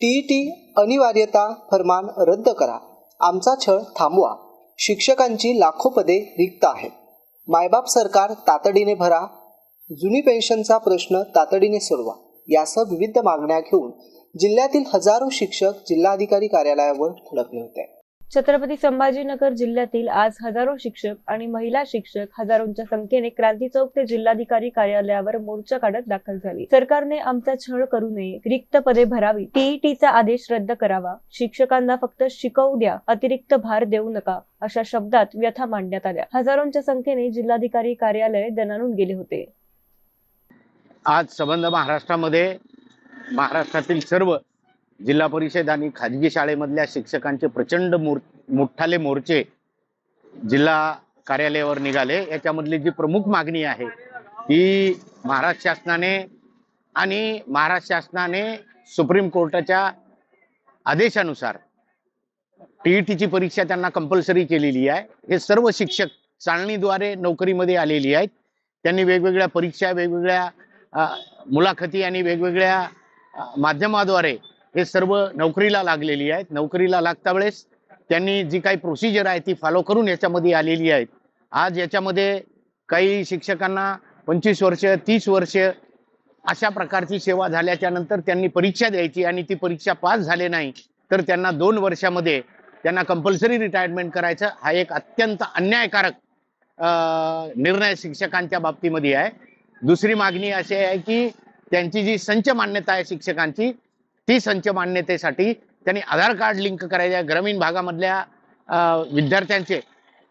TET अनिवार्यता फरमान रद्द करा. आमचा छळ थांबवा. शिक्षकांची लाखो पदे रिक्त आहेत. मायबाप सरकार तातडीने भरा. जुनी पेन्शनचा प्रश्न तातडीने सोडवा. यासह विविध मागण्या घेऊन जिल्ह्यातील हजारो शिक्षक जिल्हाधिकारी कार्यालयावर ठळकले होते छत्रपती संभाजीनगर जिल्ह्यातील आज हजारो शिक्षक आणि महिला शिक्षक हजारोंच्या संख्येने क्रांती चौक ते जिल्हाधिकारी कार्यालयावर मोर्चा काढत दाखल झाली. सरकारने आमचा छळ करू नये रिक्त पदे भरावी टीईटीचा आदेश रद्द करावा शिक्षकांना फक्त शिकवू द्या अतिरिक्त भार देऊ नका अशा शब्दात व्यथा मांडण्यात आल्या. हजारोंच्या संख्येने जिल्हाधिकारी कार्यालय दणाणून गेले होते. आज संबंध महाराष्ट्रामध्ये महाराष्ट्रातील सर्व जिल्हा परिषद आणि खाजगी शाळेमधल्या शिक्षकांचे प्रचंड मोर मोठाले मोर्चे जिल्हा कार्यालयावर निघाले. याच्यामधली जी प्रमुख मागणी आहे ती महाराष्ट्र शासनाने आणि महाराष्ट्र शासनाने सुप्रीम कोर्टाच्या आदेशानुसार टीईटीची परीक्षा त्यांना कंपल्सरी केलेली आहे. हे सर्व शिक्षक चाळणीद्वारे नोकरीमध्ये आलेली आहेत. त्यांनी वेगवेगळ्या परीक्षा वेगवेगळ्या मुलाखती आणि वेगवेगळ्या माध्यमाद्वारे हे सर्व नोकरीला लागलेली आहेत. नोकरीला लागता वेळेस त्यांनी जी काही प्रोसिजर आहे ती फॉलो करून याच्यामध्ये आलेली आहेत. आज याच्यामध्ये काही शिक्षकांना पंचवीस वर्ष तीस वर्ष अशा प्रकारची सेवा झाल्याच्यानंतर त्यांनी परीक्षा द्यायची आणि ती परीक्षा पास झाले नाही तर त्यांना दोन वर्षामध्ये त्यांना कंपल्सरी रिटायरमेंट करायचं. हा एक अत्यंत अन्यायकारक निर्णय शिक्षकांच्या बाबतीमध्ये आहे. दुसरी मागणी अशी आहे की त्यांची जी संच मान्यता आहे शिक्षकांची ती संच मान्यतेसाठी त्यांनी आधार कार्ड लिंक करायच्या ग्रामीण भागामधल्या विद्यार्थ्यांचे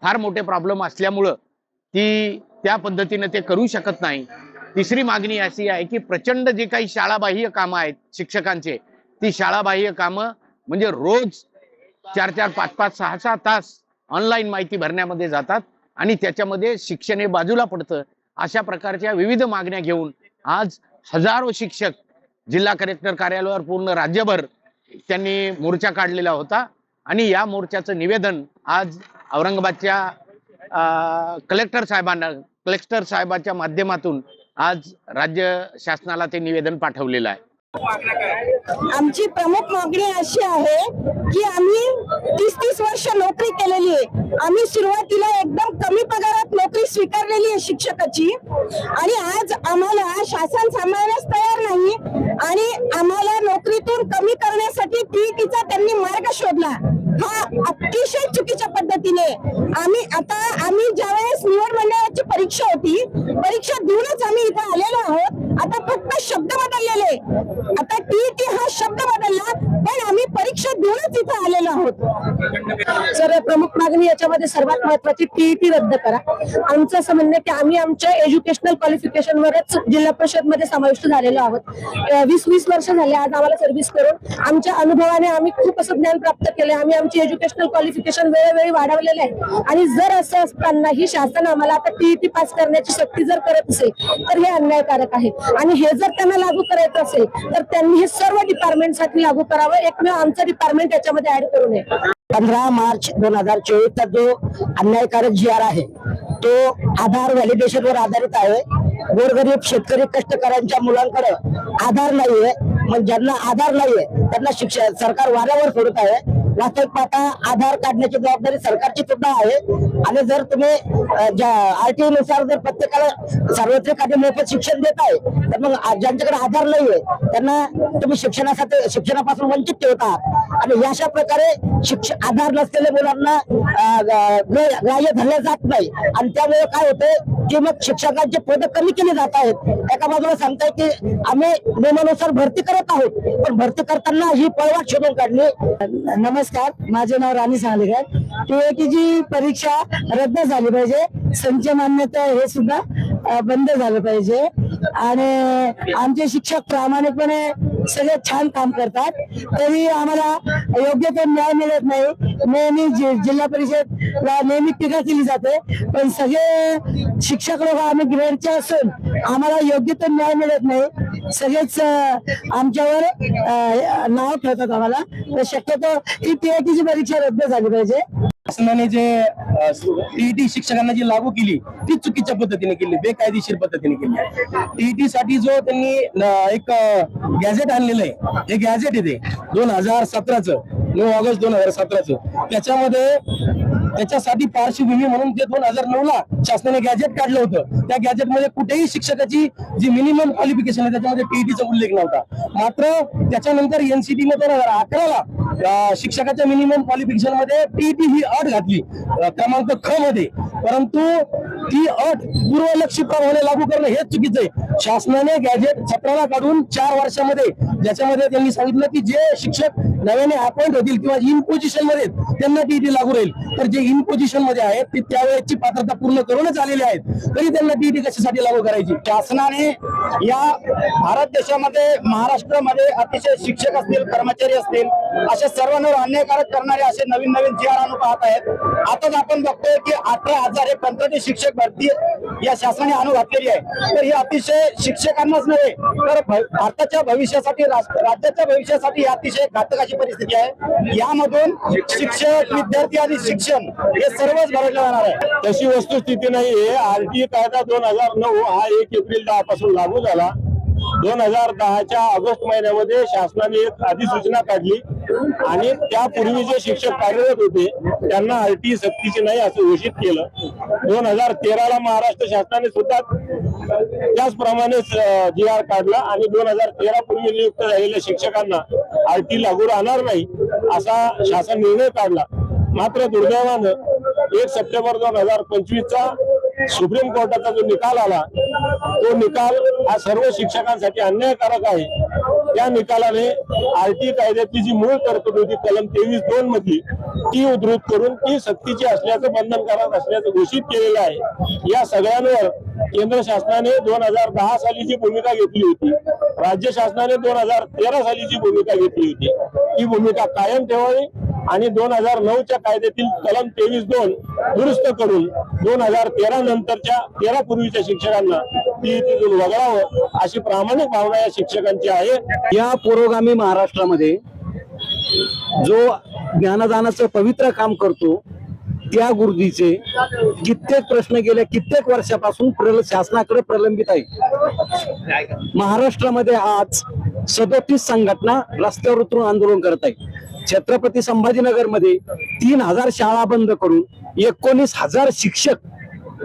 फार मोठे प्रॉब्लेम असल्यामुळं ती त्या पद्धतीने ते करू शकत नाही. तिसरी मागणी अशी आहे की प्रचंड जे काही शाळाबाह्य कामं आहेत शिक्षकांचे ती शाळाबाह्य कामं म्हणजे रोज चार चार पाच पाच सहा सहा तास ऑनलाईन माहिती भरण्यामध्ये जातात आणि त्याच्यामध्ये शिक्षण हे बाजूला पडतं. अशा प्रकारच्या विविध मागण्या घेऊन आज हजारो शिक्षक जिल्हा कलेक्टर कार्यालयावर पूर्ण राज्यभर त्यांनी मोर्चा काढलेला होता. आणि या मोर्चाचं निवेदन आज औरंगाबादच्या अं, कलेक्टर साहेबांना कलेक्टर साहेबाच्या माध्यमातून आज राज्य शासनाला ते निवेदन पाठवलेलं आहे. आमची प्रमुख मागणी अशी आहे की आम्ही तीस तीस वर्ष नोकरी केलेली आहे. आम्ही सुरुवातीला एकदम कमी पगारात नोकरी स्वीकारलेली आहे शिक्षकाची. आणि आज आम्हाला शासन सांभाळण्यास तयार नाही आणि आम्हाला नोकरीतून कमी करण्यासाठी टीईटीचा त्यांनी मार्ग शोधला. हा अतिशय चुकीच्या पद्धतीने. आम्ही आता आम्ही ज्यावेळेस निवड मंडळाची परीक्षा होती परीक्षा देऊनच आम्ही इथे आलेलो आहोत. आता फक्त शब्द बदललेले आता टीईटी हा शब्द बदलला पण आम्ही परीक्षा देऊनच इथे आलेलो आहोत. सर प्रमुख मागणी याच्यामध्ये सर्वात महत्वाची टीईटी रद्द करा. आमचं असं म्हणणं की आम्ही आमच्या एज्युकेशनल क्वालिफिकेशन वरच जिल्हा परिषदमध्ये समाविष्ट झालेलो आहोत. वीस वीस वर्ष झाले आज आम्हाला सर्व्हिस करून आमच्या अनुभवाने आम्ही खूप असं ज्ञान प्राप्त केले आम्ही आमची एज्युकेशनल क्वालिफिकेशन वेळोवेळी वाढवलेले आहे. आणि जर असं असताना ही शासन आम्हाला आता टीईटी पास करण्याची सक्ती जर करत असेल तर हे अन्यायकारक आहे. आणि हे जर त्यांना लागू करायचं असेल तर त्यांनी हे सर्व डिपार्टमेंट साठी लागू करावं. एकमेव आमचं डिपार्टमेंट याच्यामध्ये ऍड करू नये. पंधरा मार्च दोन हजार चोवीसचा जो अन्यायकारक जी आर आहे तो आधार व्हॅलिडेशन वर आधारित आहे. गोरगरीब शेतकरी कष्टकऱ्यांच्या मुलांकडे आधार नाहीये. मग ज्यांना आधार नाहीये त्यांना शिक्षण सरकार वाऱ्यावर सोडत आहे. वास्तविक पाहता आधार काढण्याची जबाबदारी सरकारची सुद्धा आहे. आणि जर तुम्ही ज्या आरटीआयनुसार जर प्रत्येकाला सार्वत्रिक आणि मोफत शिक्षण देत आहे तर मग ज्यांच्याकडे आधार नाहीये त्यांना तुम्ही शिक्षणासाठी शिक्षणापासून वंचित ठेवत. आहात आणि अशा प्रकारे शिक्षण आधार नसलेल्या मुलांना ग्राह्य धरले जात नाही. आणि त्यामुळे काय होतंय की मग शिक्षकांचे पद कमी केले जात आहेत एका बाजूला सांगताय की आम्ही नियमानुसार भरती करत आहोत पण भरती करताना ही पळवाट शोधून काढली. नमस्कार माझे नाव राणी सांगलीकर जी परीक्षा रद्द झाली पाहिजे संच मान्यता हे सुद्धा बंद झालं पाहिजे. आणि आमचे शिक्षक प्रामाणिकपणे सगळे छान काम करतात. तरी आम्हाला योग्य तो न्याय मिळत नाही. नेहमी जिल्हा परिषदला नेहमी टीका केली जाते. पण सगळे शिक्षक लोक आम्ही ग्रेडचे असून आम्हाला योग्य तो न्याय मिळत नाही. सगळेच आमच्यावर नाव ठेवतात आम्हाला. तर शक्यतो ही टीआयटीची परीक्षा रद्द झाली पाहिजे. शासनाने जे टीईटी शिक्षकांना जी लागू केली ती चुकीच्या पद्धतीने केली बेकायदेशीर पद्धतीने केली. टीईटी साठी जो त्यांनी एक गॅझेट आणलेलं आहे हे गॅझेट येते दोन हजार सतराचं नऊ ऑगस्ट दोन हजार सतराचं. त्याच्यामध्ये त्याच्यासाठी पार्श्वभूमी म्हणून जे दोन हजार नऊ ला शासनाने गॅजेट काढलं होतं त्या गॅजेटमध्ये कुठेही शिक्षकाची जी मिनिमम क्वालिफिकेशन आहे त्याच्यामध्ये टीईटीचा उल्लेख नव्हता. मात्र त्याच्यानंतर एनसीटी ने दोन हजार अकरा ला शिक्षकाच्या मिनिमम क्वालिफिकेशनमध्ये टीईटी ही अट घातली. क्रमांक ख मध्ये. परंतु ती अट पूर्वलक्षीप्रमाणे लागू करणं हेच चुकीचं आहे. शासनाने गॅझेट सतराला काढून चार वर्षामध्ये ज्याच्यामध्ये त्यांनी सांगितलं की जे शिक्षक नव्याने अपॉइंट होतील किंवा इन पोझिशनमध्ये त्यांना टीईटी लागू राहील. तर जे इन पोझिशनमध्ये आहेत ते त्यावेळेची पात्रता पूर्ण करूनच आलेले आहेत. तरी त्यांना टीईटी कशासाठी लागू करायची? शासनाने या भारत देशामध्ये महाराष्ट्रामध्ये अतिशय शिक्षक असतील कर्मचारी असतील अशा सर्वांवर अन्यायकारक करणारे असे नवीन नवीन जी आर आणून पाहत आहेत. आताच आपण बघतोय की अठरा हजार हे कंत्राटी शिक्षक भरती या शासनाने अनु घातलेली आहे. तर हे अतिशय शिक्षकांनाच नव्हे तर भारताच्या भविष्यासाठी राज्याच्या भविष्यासाठी अतिशय घातक अशी परिस्थिती आहे. यामधून शिक्षक विद्यार्थी आणि शिक्षण हे सर्वच भरवलं जाणार आहे. तशी वस्तुस्थिती नाहीये आरटीए कायदा दोन हजार नऊ हा एक एप्रिल दहा पासून लागू झाला. दोन हजार दहाच्या ऑगस्ट महिन्यामध्ये शासनाने एक अधिसूचना काढली. आणि त्यापूर्वी जे शिक्षक कार्यरत होते त्यांना आरटी सक्तीची नाही असं घोषित केलं. दोन हजार तेराला महाराष्ट्र शासनाने सुद्धा त्याचप्रमाणेच जी आर काढला. आणि दोन हजार तेरा पूर्वी नियुक्त झालेल्या शिक्षकांना आरटी लागू राहणार नाही. असा शासन निर्णय काढला. मात्र दुर्दैवानं एक सप्टेंबर दोन हजार पंचवीसचा सुप्रीम कोर्टाचा जो निकाल आला तो निकाल हा सर्व शिक्षकांसाठी अन्यायकारक आहे. त्या निकालाने आरटी कायद्याची जी मूळ तरतूद होती कलम तेवीस दोन मधली ती उद्धृत करून ती सक्तीची असल्याचं बंधनकारक असल्याचं घोषित केलेलं आहे. या सगळ्यांवर केंद्र शासनाने दोन हजार दहा साली जी भूमिका घेतली होती. राज्य शासनाने दोन हजार तेरा साली जी भूमिका घेतली होती. ही भूमिका कायम ठेवावी आणि दोन हजार नऊच्या कायद्यातील कलम तेवीस दोन दुरुस्त करून दोन हजार तेरा नंतरच्या तेरा पूर्वीच्या शिक्षकांना ती तिथून वगळावं अशी प्रामाणिक भावना या शिक्षकांची आहे. या पुरोगामी महाराष्ट्रामध्ये जो ज्ञानदानाचं पवित्र काम करतो त्या गुरुजीचे कित्येक प्रश्न गेल्या कित्येक वर्षापासून प्रल शासनाकडे प्रलंबित आहे महाराष्ट्रामध्ये आज सदोतीस संघटना रस्त्यावर उतरून आंदोलन करत आहे छत्रपती संभाजीनगरमध्ये तीन हजार शाळा बंद करून एकोणीस हजार शिक्षक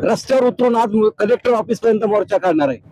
रस्त्यावर उतरून आज कलेक्टर ऑफिस पर्यंत मोर्चा काढणार आहे